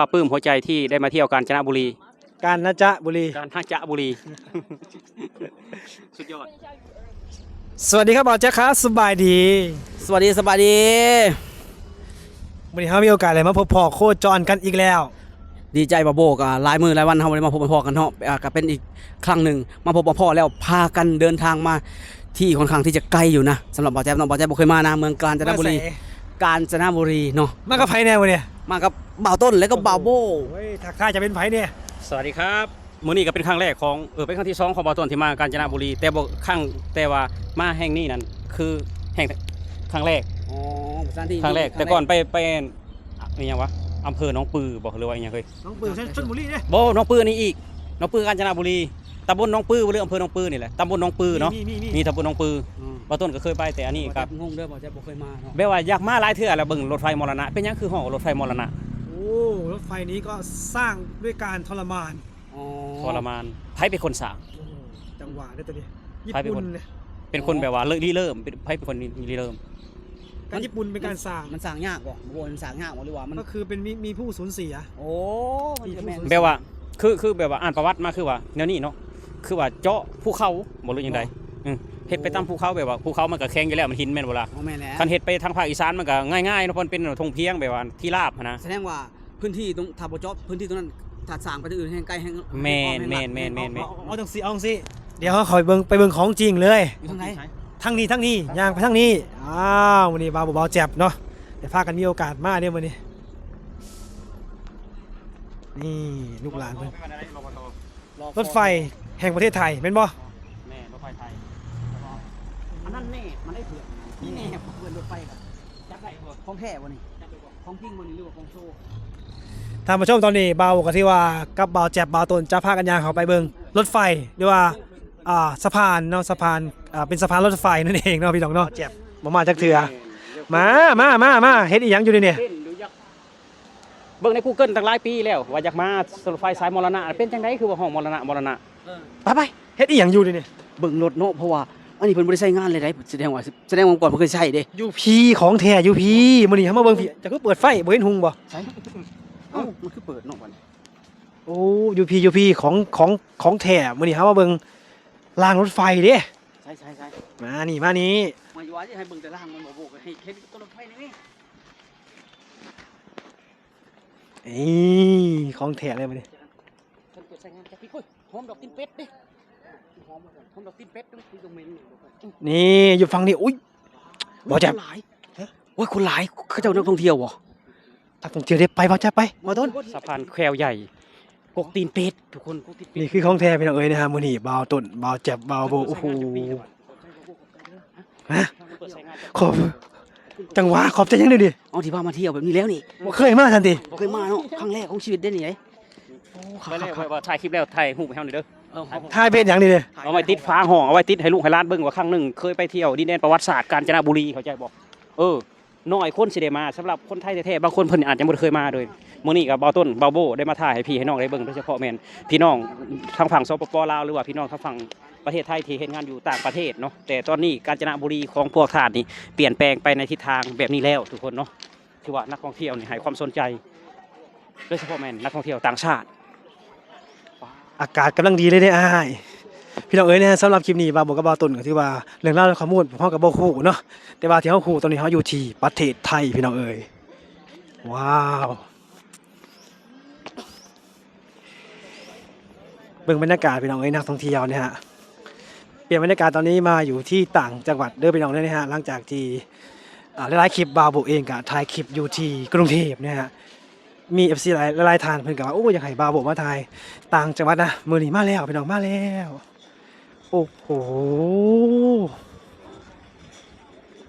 ลาปลื้มหัวใจที่ได้มาเที่ยวกาญจนบุรี การนะจ๊ะบุรี การท่าจะบุรี สุดยอด สวัสดีครับบอลแจ๊คครับสบายดีสวัสดีสวัสดี วันนี้เรามีโอกาสเลยมาพบพอโคจรกันอีกแล้ว ดีใจบาโบกหลายมือหลายวันเฮาได้มาพบมาพอกันเนาะอ่าก็เป็นอีกครั้งหนึ่งมาพบมาพ่อแล้วพากันเดินทางมาที่ค่อนข้างที่จะไกลอยู่นะสำหรับบ่าวแจ๊บน้องบ่าวแจ๊บบ่เคยมานะเมืองกาญจนบุรีมาใส่ กาญจนบุรีเนาะมากับไผแน่วันนี้มากับบ่าวต้นแล้วก็บ่าวโบโอ้ยถักท่ายจะเป็นไผเนี่ยสวัสดีครับมื้อนี้ก็เป็นครั้งแรกของเออเป็นครั้งที่สองของบอต้นที่มากาญจนบุรี แต่บ่ครั้งแต่ว่ามาแห่งนี้นั่นคือแห่งครั้งแรกอ๋อสถานที่ครั้งแรกแต่ก่อนไปไปนี่ยังวะอำเภอหน้องปือบอกหรือว่าอหยังเคยน้องปืนชนบุรีเนี่ยโบหน้องปือนี่อีกห น้องปือกาญจนบุรีตำบลหน้องปือหรืออำเภอหน้องปือนี่แหละตำบลหน้องปือเนาะมีมีมี มีตำบลหน้องปืออืมบอต้นก็เคยไปแต่อันนี้บ่าวคแจ๊รับบงงเด้อบ่าวแจ๊บบ่เคยมาเนาะ แบบว่าอยากมาหลายเทื่อแล้วเบิ่งรถไฟมรณะ เป็นหยังคือห้องรถไฟมรณะโอ้รถไฟนี้ก็สร้างด้วยการทรมานอ๋อทรมานไผเป็นคนสร้าง โอ้โหจังหวะด้วยตัวนี้ญี่ใครเป็นปุ่คนนเนี่ยเป็นคนแบบว่าเลิกริเริ่มเป็นไผเป็นคนริเริ่ม การญี่ปุ่นเป็นการสร้างมันสร้างยากบ่บ่โบมันสร้างยากบ่หรือว่ามันก็คือเป็นมีมีผู้สูญเสีย โอ้มันจะแม่น แบบว่า คือคือแบบว่าอ่านประวัติมาคือว่าแนวนี้เนาะคือว่าเจาะภูเขาบ่รู้ยังไงอืมเฮ็ดไปตามภูเขาแบบว่าภูเขามันก็แข็งอยู่แล้วมันหินแม่นบ่ล่ะอ๋อแม่นแล้วคันเฮ็ดไปทางภาคอีสานมันก็ง่ายๆเนาะเพราะมันเป็นทงเพียงแบบว่าที่ราบหั้นนะแสดงว่าพื้นที่ตรงทาบจอบพื้นที่ตรงนั้นถ้าสร้างไปที่อื่นแห่งใกล้แห่งแม่นแม่นแม่นแม่นแม่นเอาเอาจังสิเอาจังสิเดี๋ยวเขาคอยเบิ่งไปเบิ่งของจริงเลยอยู่ทางไหนทั้งนี้ทั้งนี้ย่างไปทั้งนี้อ้าววันนี้บาวเบาๆเจ็บเนาะเดี๋ยวพากันมีโอกาสมาเนี่ยวันนี้ นี่ลูกหลานเพิ่นรถไฟแห่งประเทศไทยเป็นบ่แม่รถไฟไทยอันนั้นแน่มันได้เผือกนี่แน่เพื่อนรถไฟกันจักได้บ่ของแท้บ่นี่ของจริงบ่นี่หรือว่าของโชว์ท่านผู้ชมตอนนี้เบากับที่ว่ากับเบาแจ็บเบาตนจะพากันย่างเขาไปเบิ่งรถไฟหรือว่าอ่าสะพานเนาะสะพานอ่าเป็นสะพานรถไฟนั่นเองเนาะพี่น้องเนาะแจ็บบ่มาจักเถื่อมามามามาเฮ็ดอีหยังอยู่นี่เนี่ย เต้นดูยักษ์เบิ่งใน Google ตั้งหลายปีแล้ว ว่าอยากมารถไฟสายมรณะเป็นจังไดคือว่าห้องมรณะมรณะไปไปเฮ็ดอีหยังอยู่นี่เนี่ยเบิ่งรถเนาะเพราะว่าอันนี้เพิ่นบ่ได้ใช้งานเลยได้แสดงว่าแสดงว่าก่อนเพิ่นเคยใช้เด้อยู่พีของแท้อยู่พีมื้อนี้เฮามาเบิ่งพี่จะคือเปิดไฟบ่เห็นหุงบ่ใช้เอ้ามันคือเปิดเนาะบัดนี้โอ้ยูพียูพีของของของแถมมื่อนี้เขามาเบิ่งรางรถไฟเด้ใช่ใช่ใช่มานี่มานี่มาอยู่ว่าสิให้เบิ่งแต่ล่างมันบ่โบกให้เห็นต้นรถไฟนี่แม่ นี่ของแถมเลยมาดิเพิ่นเปิดใช้งานจักพี่คุยหอมดอกตีนเป็ดเด้หอมหอมดอกตีนเป็ดต้องคุยตรงเมนนี่นี่อยู่ฝั่งนี้อุ้ยบ่แจ็บคนหลายโอ้ยคนหลายเขาเจ้านักท่องเที่ยวบ่ตักต้องเจอได้ไปบ่แจ็บไปบ่ต้นสะพานแควใหญ่กกตีนเป็ดทุกคนกกตีนเป็ดนี่คือของแท้พี่น้องเอ้ยนะฮะมื้อนี้บ่าวต้นบ่าวแจ็บบ่าวโบโอ้โหฮะเปิดใช้งานขอบ จังหวะขอบใจยังเด้ดิเอาที่พามาเที่ยวแบบนี้แล้วนี่บ่เคยมาทันทีบ่เคยมาเนาะครั้งแรกของชีวิตได้นี่ไอ้โอ้ไปแล้วว่าถ่ายคลิปแล้วถ่ายรูปให้เฮาหน่อยเด้อเออถ่ายเป็นหยังนี่เด้เอาไว้ติดฟ้าห้องเอาไว้ติดให้ลูกให้หล้านเบิ่งว่าครั้งหนึ่งเคยไปเที่ยวดินแดนประวัติศาสตร์กาญจนบุรีเขาใจบอกเออน้อยคนสิได้มาสำหรับคนไทยแท้ๆบางคนเพิ่นอาจจะบ่ได้เคยมาเลยมื้อนี้ก็เบาต้นเบาโบได้มาถ่ายให้พี่ให้น้องได้เบิ่งโดยเฉพาะแม่นพี่น้องทางฝั่งสปปลาวหรือว่าพี่น้องทางฝั่ง ประเทศไทยที่เฮ็ดงานอยู่ต่างประเทศเนาะแต่ตอนนี้กาญจนบุรีของพวกทาสนี่เปลี่ยนแปลงไปในทิศทางแบบนี้แล้วทุกคนเนาะที่ว่านักท่องเที่ยวนี่ให้ความสนใจโดยเฉพาะแมนนักท่องเที่ยวต่างชาติ อากาศกำลังดีเลยเด้อ้ายพี่น้องเอ้ยนะฮะสำหรับคลิปนี้บาบอกกับบาต้นก็ที่ว่าเรื่องราวข้อมูลผมเฮาก็บ่ฮู้เนาะแต่ว่าที่เฮาฮู้ตอนนี้เฮาอยู่ที่ประเทศไทยพี่น้องเอ้ยว้าวเบิ่งบรรยากาศพี่น้องเอ้ยนักท่องเที่ยวเนี่ยฮะ ปลี่ยนบรรยากาศตอนนี้มาอยู่ที่ต่างจังหวัดเด้อพี่น้องเด้อนะฮะหลังจากที่หลายๆคลิปบาวบุเองก็ถ่ายคลิปอยู่ที่กรุงเทพเนี่ยฮะมี FC หลายหลายทานเพิ่นก็ว่าโอ้ยากให้บาวบุมาถ่ายต่างจังหวัดนะมื้อนีมาแล้วพี่น้องมาแล้วโอ้โห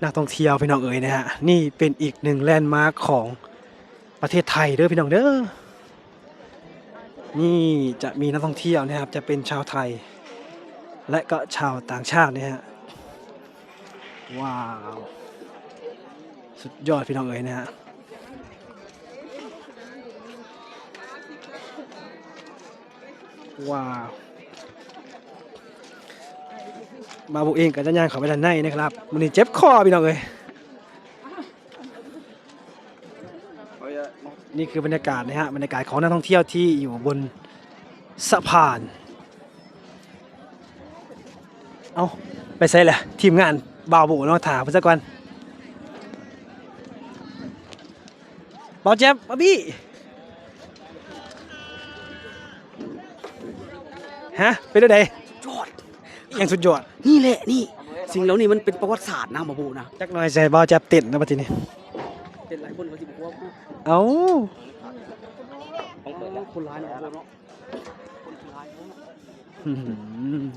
นักท่องเที่ยวพี่น้องเอ๋ยนะฮะนี่เป็นอีกหนึ่งแลนด์มาร์คของประเทศไทยเด้อพี่น้องเด้อนี่จะมีนักท่องเที่ยวนะครับจะเป็นชาวไทย และก็ชาวต่างชาตินะฮะ ว้าว สุดยอดพี่น้องเอ๋ยนะฮะว้าวบาบุเองกับจันยางเขาไปด้านในนะครับมันนี่เจ็บคอพี่น้องเอ๋ยนี่คือบรรยากาศนะฮะบรรยากาศของนักท่องเที่ยวที่อยู่บนสะพาน เอาไปใส่แหละทีมงานบ่าวบุเนาะถามเพิ่นซะก่อนบ่าวแจ๊บบ่าวบี้ฮะเป็นได้ไดยอดยังสุดยอดนี่แหละนี่สิ่งเหล่านี้มันเป็นประวัติศาสตร์นะบาโบนะจักหน่อยใส่บ่าวแจ๊บเต้นนะบัดทีนี้เป็นหลายคนเขาสิบอกว่าเอ้าของเปิดแล้วคนร้ายเนาะ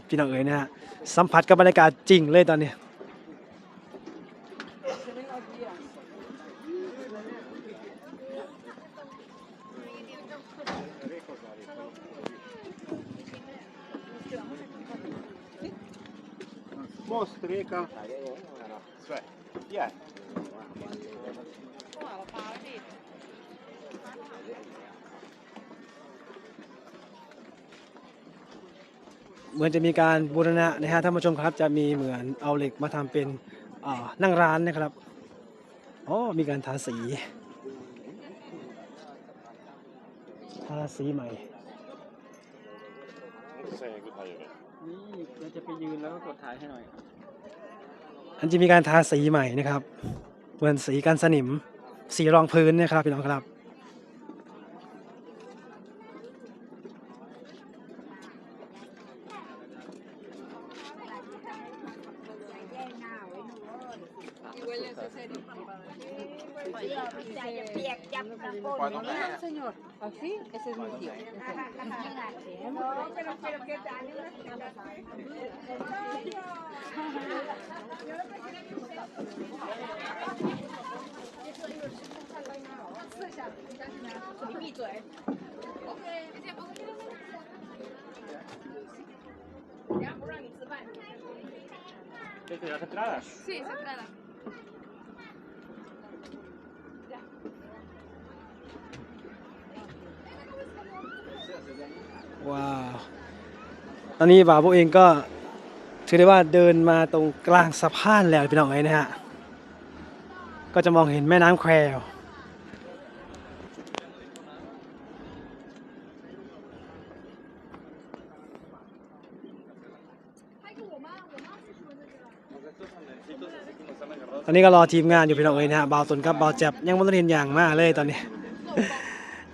พี่น้องเอ๋ยนะฮะสัมผัสกับบรรยากาศจริงเลยตอนนี้ Mostrika. Sve. Je. เหมือนจะมีการบูรณะนะฮะท่านผู้ชมครับจะมีเหมือนเอาเหล็กมาทำเป็นอ่านั่งร้านนะครับอ๋อมีการทาสีทาสีใหม่นี่เดี๋ยวจะไปยืนแล้วก็กดถ่ายให้หน่อยอันจะมีการทาสีใหม่นะครับเหมือนสีกันสนิมสีรองพื้นเนะครับพี่น้องครับ ¿Desde las entradas? Sí, Sagrada. ว้าวตอนนี้บ่าวโบเองก็ถือได้ว่าเดินมาตรงกลางสะพานแล้วพี่น้องเอ๋ยนะฮะ ก็จะมองเห็นแม่น้ำแคว ตอนนี้ก็รอทีมงานอยู่พี่น้องเอ๋ยนะฮะบาวตนกับบาวแจ็บยังไม่ได้เห็นอย่างมากเลยตอนนี้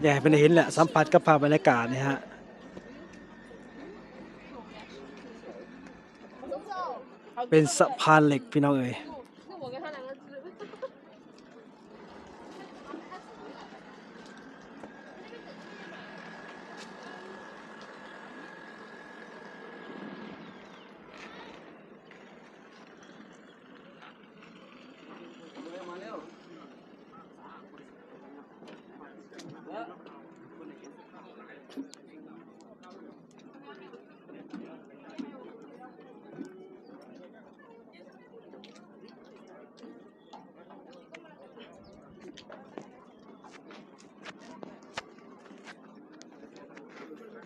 อยากให้เป็นได้เห็นแหละสัมผัสกับภาพบรรยากาศนะฮะเป็นสะพานเหล็กพี่น้องเอ๋ย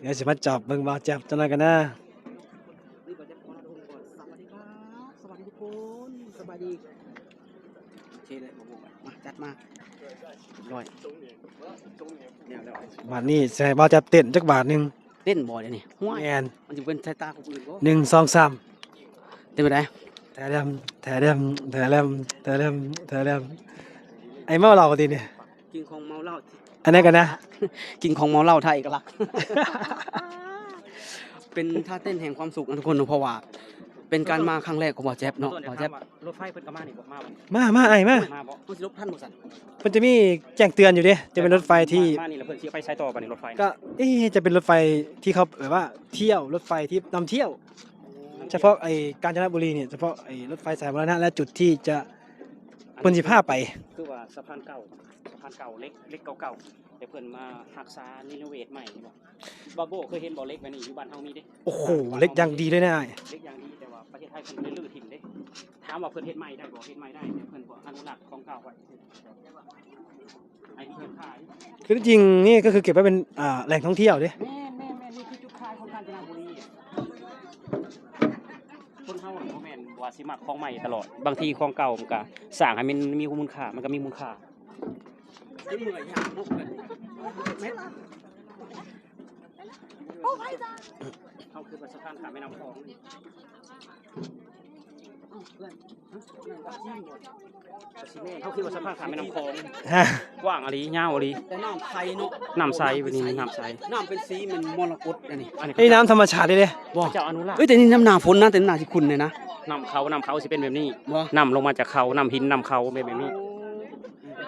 ดี๋ยวสิมาจับเบิ่งบาวแจ็บจังไดกันนะนี่บาจะขอลาทุกคนก่อนสวัสดีครับสวัสดีทุกคนสบายดีโอเคเลยบาโบมาจัดมาร้อยเนี่ยแล้วบาทนี้ใส่บาวแจ็บเต้นจักบาทหนึงเต้นบ่อยเดี๋ยวนี้ห้วยแอนมันจะเป็นสายตาของคนอื่นก็หนึ่งสองสามเต้นไปได้แถเดมแถเดมแถเดมแถเดมแถเดมไอ้เมาเราก็ดีเนี่ยกินของเมาเหล้า อันนั้นกันนะ กินของเมาเหล้าไทยเอกลักษณ์เป็นท่าเต้นแห่งความสุขนะทุกคนเพราะว่า เป็นการมาครั้งแรกของบ่าวแจ๊บเนาะต้นเดี๋ยบ่าววถาแจ๊มบว่ารถไฟเพิ่นก็มานี่บอกมาบ่มามาไอ้มามาบ่ผู้สิลบท่านบ่สันมันจะมีแจ้งเตือนอยู่เด้จะเป็นรถไฟที่ มานี่แล้วเพิ่นสิเอาไปใช้ต่อบัดนี้รถไฟก็เอ๊ะจะเป็นรถไฟที่เขาแบบว่าเที่ยวรถไฟที่นำเที่ยว เฉพาะไอ้กาญจนบุรีเนี่ยเฉพาะไอ้รถไฟสายมรณะและจุดที่จะ เพิ่นสิพาไป คือว่าสะพานเก่าสะพานเก่าเล็กเล็กเก่าๆแต่เพิ่นมารักษารีโนเวทใหม่บ่บาโบเคยเห็นบ่เล็กแบบนี้อยู่บ้านเฮามีเด้โอ้โหเล็กอย่างดีเลยนะไอ้เล็กอย่างดีแต่ว่าประเทศไทยเพิ่นได้ลื้อถิ่มเด้ถามว่าเพิ่นเฮ็ดใหม่ได้บ่เฮ็ดใหม่ได้แต่เพิ่นบ่อนุรักษ์ของเก่าไว้ไอ้ที่เพิ่นขายคือจริงๆนี่ก็คือเก็บไว้เป็นอ่าแหล่งท่องเที่ยวเด้แม่แม่แม่นี่คือจุดขายของกาญจนบุรีอะคนเฮาน่ะบ่แม่น ว่าสิมักของใหม่ตลอด บางทีของเก่ามันก็สร้างให้มันมีคุณค่า มันก็มีมูลค่า cái mười nhà một mét เขาคือสะพานข้ามแม่น้ำคลองเพื่อนฮะนั่นก็จิ้มหมดสิแม่ เขาคือว่าสะพานข้ามแม่น้ำคลองกว้างอะลียาวอะลีแต่น้ำใสเนาะน้ำใสวันนี้น้ำใสน้ำเป็นสีมันมรกตอันนี้อันนี้ไอ้น้ำธรรมชาติเลยเด้บ่เจ้าอนุรักษ์เอ้ยแต่นี่น้ำหนาฝนนะแต่หนาที่คุณเลยนะน้ำเขาน้ำเขาสิเป็นแบบนี้น้ำลงมาจากเขาน้ำหินน้ำเขาเป็นแบบนี้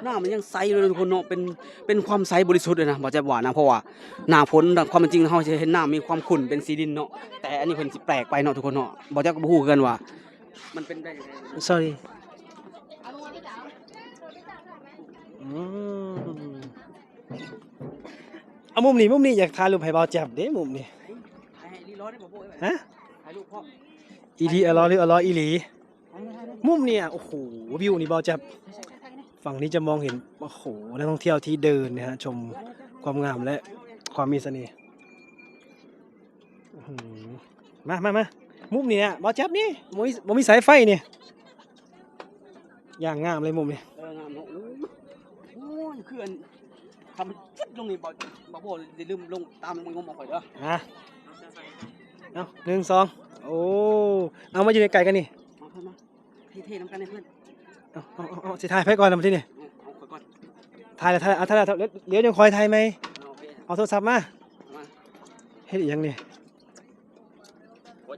หน้ามันยังใสเลยทุกคนเนาะเป็นเป็นความใสบริสุทธิ์เลยนะบอกจะว่านนะเพราะว่าหน้าฝนความจริงเราจะเห็นน้ำมีความขุ่นเป็นสีดินเนาะแต่อันนี้เพิ่นสิแปลกไปเนาะทุกคนเนาะบอกจะก็ฮู้กันว่า มันเป็นได้ยังไง sorry อืมเอามุมนี้มุมนี้อยากถ่ายรูปให้เบาแจ็บเด้มุมนี้ให้รีร้อนได้บ่โบ้ยฮะถ่ายรูปพ่ออีทีอลอหรืออลออีหลี มุมเนี่ยโอ้โหวิวนี่เบาแจ็บฝั่งนี้จะมองเห็นโอ้โหนักท่องเที่ยวที่เดินนะฮะชมความงามและความมีเสน่ห์อื้อหือมามามา มุมนี้เนี่ยเบาแจ็บนี่บ่มีบ่มีสายไฟเนี่ยอย่างงามเลยมุมนี้เอองามเนาะโอ้ยโอ้ยคืออันทำฟึดลงนี่บ่บ่โบ้อย่าลืมลงตามลงไปงมเอาข่อยเด้ออะเอาหนึ่งสองโอ้เอามาอยู่ในไก่กันนี่มาเพิ่นมาเท่ๆน้ำกันให้เพื่อนเอาเอาเอาเอาสิถ่ายไฟก่อนนะมาที่นี่เอาเอาข่อยก่อนถ่ายแล้วถ่ายเอาถ่ายแล้วเดี๋ยวยังคอยถ่ายไหมเอาโอเคเอาโทรศัพท์มามาเฮ็ดอีหยังนี่หัว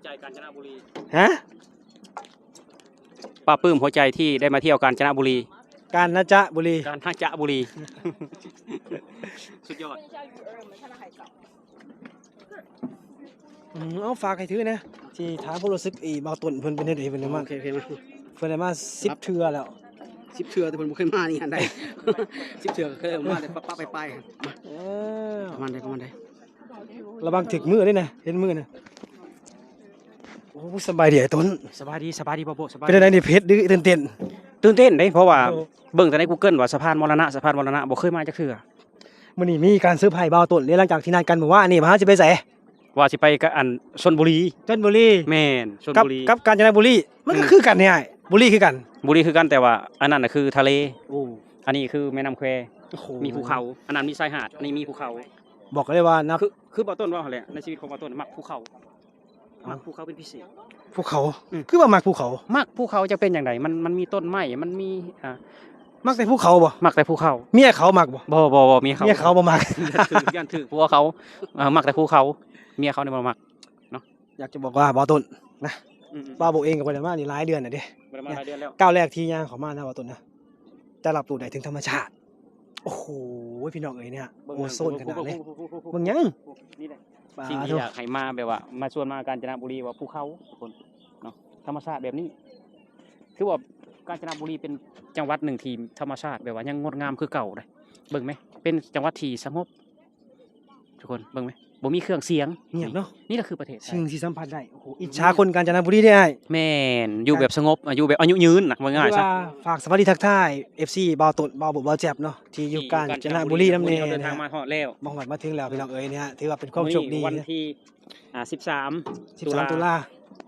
ใจกาญจนบุรี ฮะ ป้าปื้มหัวใจที่ได้มาเที่ยวกาญจนบุรี การนะจ๊ะบุรี การท่าจะบุรี สุดยอด 剩下鱼儿，我们看到海藻。 อืมเอาฝากให้ถือนะที่ถามผู้รู้สึกอีเบาตุ่นเพิ่นเป็นเฮ็ดให้เพิ่นได้มา โอเคโอเคมา เพิ่นได้มา10เทื่อแล้ว สิบเทือแต่เพิ่นบ่เคยมานี่อันใด สิบเทือก็เคยเอามาแต่ปั๊บๆไปๆมา เออ ประมาณใดประมาณใด ระวังถึกมือด้วยนะเห็นมือนะโ อ้สบายดีไอ้ต้นสบายดีสบายดีบ่โบสบายเป็นอะไรนี่เพชรดื้อตื่นเต้น ตื่นเต้นเด้เพราะว่าโอ้เบิ่งแต่ใน Google ว่าสะพานมรณะสะพานมรณะบ่เคยมาจักเทื่อมื้อนี้มีการเซอร์ไพรส์เบาตุ่นเลยหลังจากที่นัดกันบอกว่านี่มาจะไปไสว่าสิไปกับอันชลบุรีชลบุรีแม่นชลกับบุรีกับกาญจนบุรีมันก็อืมคือกันเนี่ยบุรีคือกัน บุรีคือกันแต่ว่า อันนั้นน่ะคือทะเลโอ้อันนี้คือแม่น้ำแควโหมีภูเขาอันนั้นมีชายหาดอันนี้มีภูเขา บอกเลยว่านับคือคือบ่ต้นว่าหั่นแหละในชีวิตของบ่ต้นมักภูเขาเอ้า มัมักภูเขาเป็นพิเศษ ภูเขา อืม คือว่ามักภูเขา มักภูเขาจะเป็นอย่างไรมันมันมีต้นไม้มันมีอ่ามักแต่ภูเขาบ่มักแต่ภูเขาเมียเขามักบ่บ่บ่บ่มีเขาเมียเขาบ่มักยันถือยันถือผัวเขาเออมักแต่ภูเขา เมียเขาเนี่ยบ่มักอยากจะบอกว่าบ่ต้นอืมบ้าโบเองกับบ่ได้มานี่หลายเดือนน่ะเด้ๆบ่ได้มาหลายเดือนแล้วก้าวแรกที่ย่างเขามานะบ่ต้นนะจะรับรู้ได้ถึงธรรมชาติ โอ้โหพี่น้องเอ้ยเนี่ยโอโซนขนาดเลยเบิ่งหยังนี่แหละปลา สิ่งที่ทุอยากให้มาแบบว่า มาชวนมากาญจนบุรีว่าภูเขาทุกคนเนาะธรรมชาติแบบนี้ คือว่ากาญจนบุรีเป็นจังหวัดหนึ่งที่ธรรมชาติแบบว่ายังงดงามคือเก่าเลยเบิ่งไหมเป็นจังหวัดที่สงบทุกคนเบิ่งไหม บ่มีเครื่องเสียงเงียบเนาะนี่แหละคือประเทศไทยสิ่งที่สัมผัสได้โอ้โหอิจฉาคนกาญจนบุรีได้อ้ายแม่นอยู่แบบสงบอะอยู่แบบอายุยืนนะว่าง่ายคือซะว่าฝากสวัสดีทักทาย FC บ่าวต้นบ่าวบุบ่าวแจ็บเนาะที่อยู่กาญจนบุรีนำแน่เดินนะทางฮะมาฮอดแล้วมองหอดมาถึงแล้วพี่น้องเอ้ยเนี่ยฮะถือว่าเป็นความโชคดีวันที่อ่า13 13ตุลา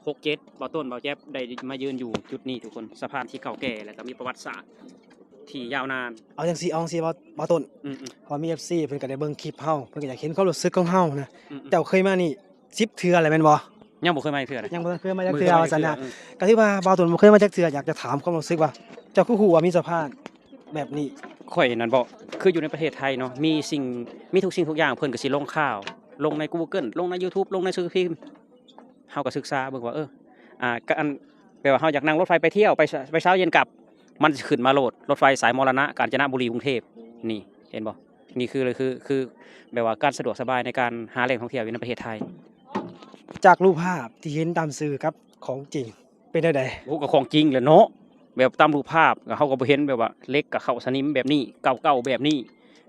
หกเจ็ดบ่ต้นบ่แจ๊บได้มายืนอยู่จุดนี้ทุกคนสะพานที่เก่าแก่แล้วก็มีประวัติศาสตร์ ที่ยาวนาน เอาจังซี่เอาจังซี่บ่าวบ่าวต้นอืมอืม พอมี FC เพิ่นก็ได้เบิ่งคลิปเฮาเพิ่นก็อยากเห็นความรู้สึกของเฮานะอืมอืมเจ้าเคยมานี่10เทื่ออะไรแม่นบ่ยังบ่เคยมาอีกเทื่อเลยยังบ่เคยมาจักเทื่อว่าซั่นน่ะ อืมก็ที่ว่าบ่าวต้นบ่เคยมาจักเทื่ออยากจะถามความรู้สึกว่า เจ้าคือฮู้ว่ามีสะพานแบบนี้ข่อยนั่นบ่คืออยู่ในประเทศไทยเนาะมีสิ่งมีทุกสิ่งทุกอย่างเพิ่นก็สิลงข่าว ลงใน Google ลงใน YouTube ลงในสื่อพิมพ์เฮาก็ศึกษาเบิ่งว่าเอออ่าก็อันแปลว่าเฮาอยากนั่งรถไฟไปเที่ยวไปเช้าไปเช้าเย็นกลับ มันจะขึ้นมาโหลดรถไฟสายมรณะกาญจนบุรีกรุงเทพนี่เห็นบ่นี่คือเลยคือคือแบบว่าการสะดวกสบายในการหาแหล่งท่องเที่ยวอยู่ในประเทศไทย จากรูปภาพที่เห็นตามสื่อครับของจริงเป็นได้ใดโอ้ก็ของจริงแหละเนาะแบบตามรูปภาพก็เขาก็บ่เห็นแบบว่าเล็กกับเข้าสนิมแบบนี้เก่าๆแบบนี้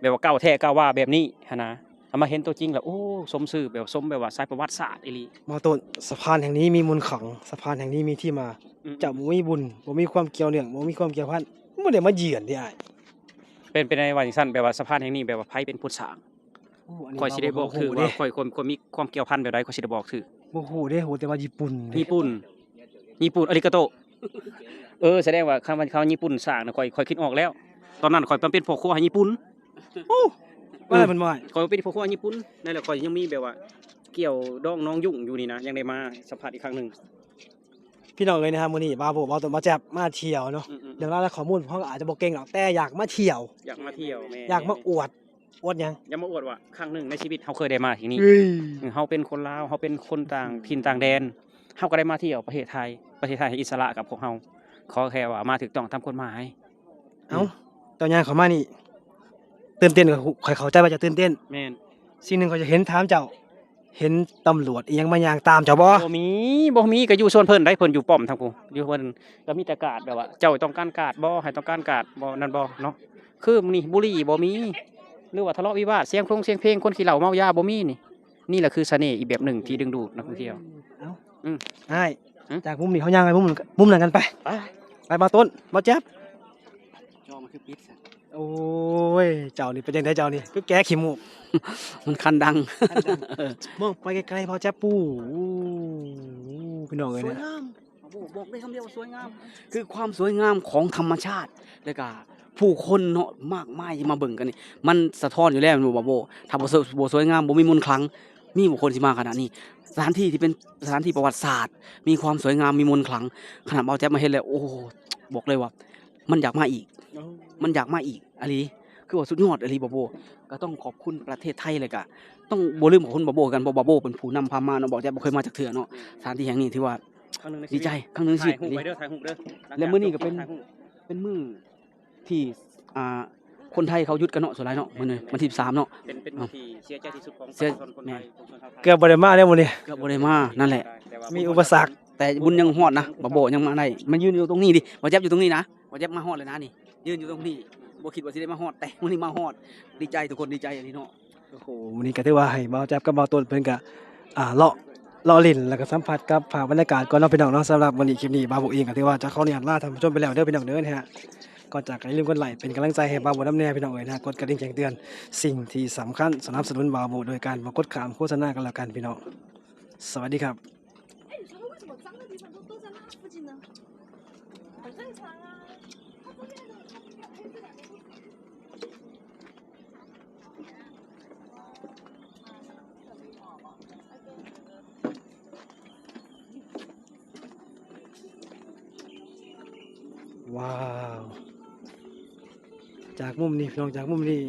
แบบว่าเก่าแท้เก่าว่าแบบนี้หั้นนะ เอามาเห็นตัวจริงแล้วโอ้สมซื่อแบบสมแบบว่าสายประวัติศาสตร์อีหลีบ่าวต้นสะพานแห่งนี้มีมูลขลังสะพานแห่งนี้มีที่มาอืมเจ้าบ่มีบุญบ่มีความเกี่ยวเนื่องบ่มีความเกี่ยวพันบ่ได้มาเยือนที่อ้ายเป็นเป็นในวันสั้นแบบว่าสะพานแห่งนี้แบบว่าไผเป็นผู้สร้างโอ้นนี้คอยสิได้บอกถือเด้ว่าคอยคนคนมีความเกี่ยวพันแบบใดคอยสิได้บอกถือ บ่ฮู้เด้ฮู้แต่ว่าญี่ปุ่นเด้ญี่ปุ่น ญี่ปุ่นอาริกาโต เออ แสดงว่าคำว่าเขาญี่ปุ่นสร้างนะคอยคอยคิดออกแล้ว ตอนนั้นคอยเป็นพ่อครัวให้ญี่ปุ่นโอ้ ว่าอะไรมันบ่อยคอยเป็นพวกคนญี่ปุ่นนั่นแหละคอยยังมีแบบว่า เกี่ยวดองน้องยุ่งอยู่นี่นะยังได้มาสัมผัสอีกครั้งหนึ่งพี่น้องเอ้ยนะครับมื้อนี้บาโบบาตัวมาแจ็บมาเที่ยวเนาะอืมเรื่องราวและข้อมูลเขาก็อาจจะบ่เก่งหรอกแต่อยากมาเที่ยวๆอยากมาเที่ยวแม่อยากมาอวดอวดหยังอยากมาอวดว่าครั้งหนึ่งในชีวิตเขาเคยได้มาที่นี่เฮ้ยเขาเป็นคนลาวเขาเป็นคนต่างถิ่นต่างแดนเขาก็ได้มาเที่ยวประเทศไทย ประเทศไทยให้อิสระกับพวกเขาขอแค่ว่ามาถูกต้องตามกฎหมาย เอ้าตอนยางเขามานี่ ตื่นเต้นกับข่อยเข้าใจว่าจะตื่นเต้น แม่นสิ่งหนึ่งเขาจะเห็นถามเจ้า เห็นตำรวจอีหยังมายางตามเจ้าบ่บ่มีบ่มีก็อยู่โซนเพิ่นได้เพิ่นอยู่ป้อมทางกูอยู่เพิ่นก็มีแต่การ์ดแบบว่า เจ้าต้องการการ์ดบ่ให้ต้องการการ์ดบ่นั่นบ่เนาะคือนี่บุหรี่บ่มีหรือว่าทะเลาะวิวาทเสียงเพลงเสียงเพลงคนขี้เหล้าเมายาบ่มีนี่ นี่แหละคือเสน่ห์อีกแบบหนึ่งที่ดึงดูดนักท่องเที่ยวเอ้าอืมอ้ายอืมจากมุมนี้เขาย่างไปมุมนั้นมุมนั้นกันไป ไปไปมาต้นมาแจ๊บจอมันคือปิดซะ โอ้ย เจ้านี่เป็นยังไงเจ้านี่คือแกขี้มูกมันคันดังมองไปไกลๆพอแจ๊บปูอู้พี่น้องเอ้ยสวยเนี่ยงามบอกบอกได้คำเดียวว่าสวยงาม คือความสวยงามของธรรมชาติแล้วก็ผู้คนเนาะมากมายที่มาเบิ่งกันนี่มันสะท้อนอยู่แล้วแม่นบ่บ่าโบถ้าบ่สวยบ่สวยงามบ่มีมนต์ขลัง มีบุคคลที่มาขนาดนี้ สถานที่ที่เป็นสถานที่ประวัติศาสตร์ มีความสวยงามมีมนต์ขลัง ขนาดเบาแจ๊บมาเห็นแล้วโอ้โหบอกเลยว่า มันอยากมาอีก มันอยากมาอีกอะลีคือว่าสุดยอดอะลีบาโบ ก็ต้องขอบคุณประเทศไทยเลยกะต้องบ่ลืมขอบคุณบาโบกันเพราะบาโบเป็นผู้นำพามาเนาะบอกแจ๊บบ่เคยมาจากเถื่อเนาะสถานที่แห่งนี้ถือว่าครั้งหนึ่งในชีดีวิตใจครั้งหนึงในชีถ่าวิยตหูปอะลีไว้เด้อถ่ายหูปเด้อและมื้อนี้ก็เป็นถ่ายรูปเป็นมือที่อ่าคนไทยเขาหยุดกันเนาะส่วนหลายเนาะมื้อนี้วันที่13เนาะเป็นเป็นมื้อที่เสียใจที่สุดของเสียประชาชนคนไทยของชนชาวไทยเกือบบ่ได้มาแล้วมื้อนี้ก็บ่ได้มานั่นแหละแต่ว่ามีอุปสรรคแต่บุญยังฮอดนะบาโบยังมาได้มันยืนอยู่ตรงนี้ดิบ่แจ๊บอยู่ตรงนี้นะบ่แจ๊บมาฮอดเลยนะนี่ ยืนอยู่ตรงนี้บ่คิดว่าสิได้มาฮอดแต่มื้อนี้มาฮอดดีใจทุกคนดีใจอะลีเนาะโอ้โหมื้อนี้ก็ถือว่าให้เบาแจ๊บกับเบาต้นเพิ่นก็อ่าเลาะเลาะลิ้นแล้วก็สัมผัสกับภาพบรรยากาศก่อนเนาะพี่น้องเนาะสำหรับวันนี้คลิปนี้บาโบเองก็ถือว่าจะขออนุญาตลาท่านผู้ชมไปแล้วเด้อพี่น้องเด้อนะฮะก่อนจากกันอย่าลืมกดไลค์เป็นกำลังใจให้บาโบน้ำแน่พี่น้องเอ้ยนะกดกระดิ่งแจ้งเตือนสิ่งที่สำคัญสนับสนุนบาโบโดยการมากดขามโฆษณากันแล้วกันพี่น้องสวัสดีครับ ว้าว จากมุมนี้พี่น้องจากมุมนี้